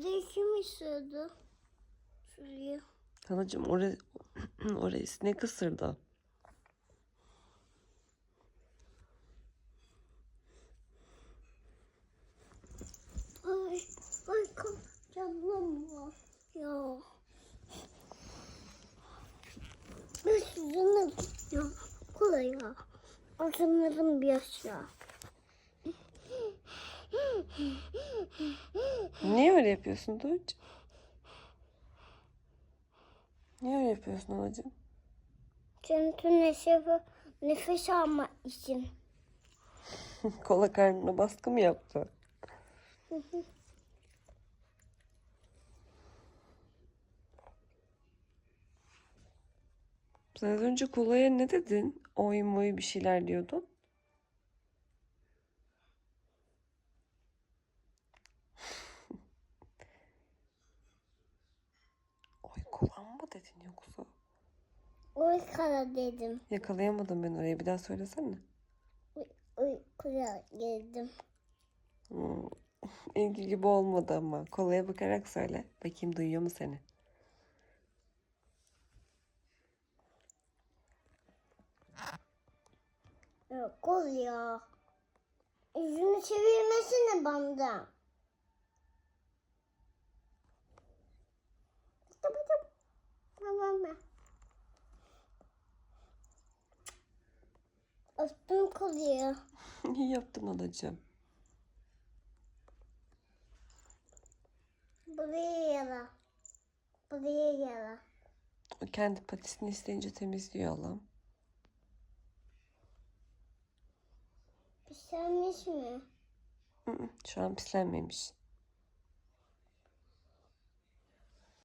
Kim istiyordu? Şuraya. Halacığım oraya, oraya sinek ısırdı. Ay, ay canım var. Ya. Ben sizinle ya. Kolay ya. Acımlarım bir aşağı. Yapıyorsun Tuğç? Niye öyle yapıyorsun halacığım? Çünkü nefes, nefes almak için. Kola karnına baskı mı yaptı? Sen az önce kolaya ne dedin? Oy moy bir şeyler diyordun. Oy kolan mı dedin yoksa? Uykala dedim. Yakalayamadım ben orayı. Bir daha söylesene. Uykuya geldim. Hmm. İlgi gibi olmadı ama. Kolaya bakarak söyle. Bakayım duyuyor mu seni? Kol ya. Yüzünü çevirmesene bana. Öptüm koluyu. İyi yaptın halacığım. Buraya yara. Buraya yara. O kendi patisini isteyince temizliyor Allah'ım. Pişirmiş mi? Hı hı, Şu an pislenmemiş.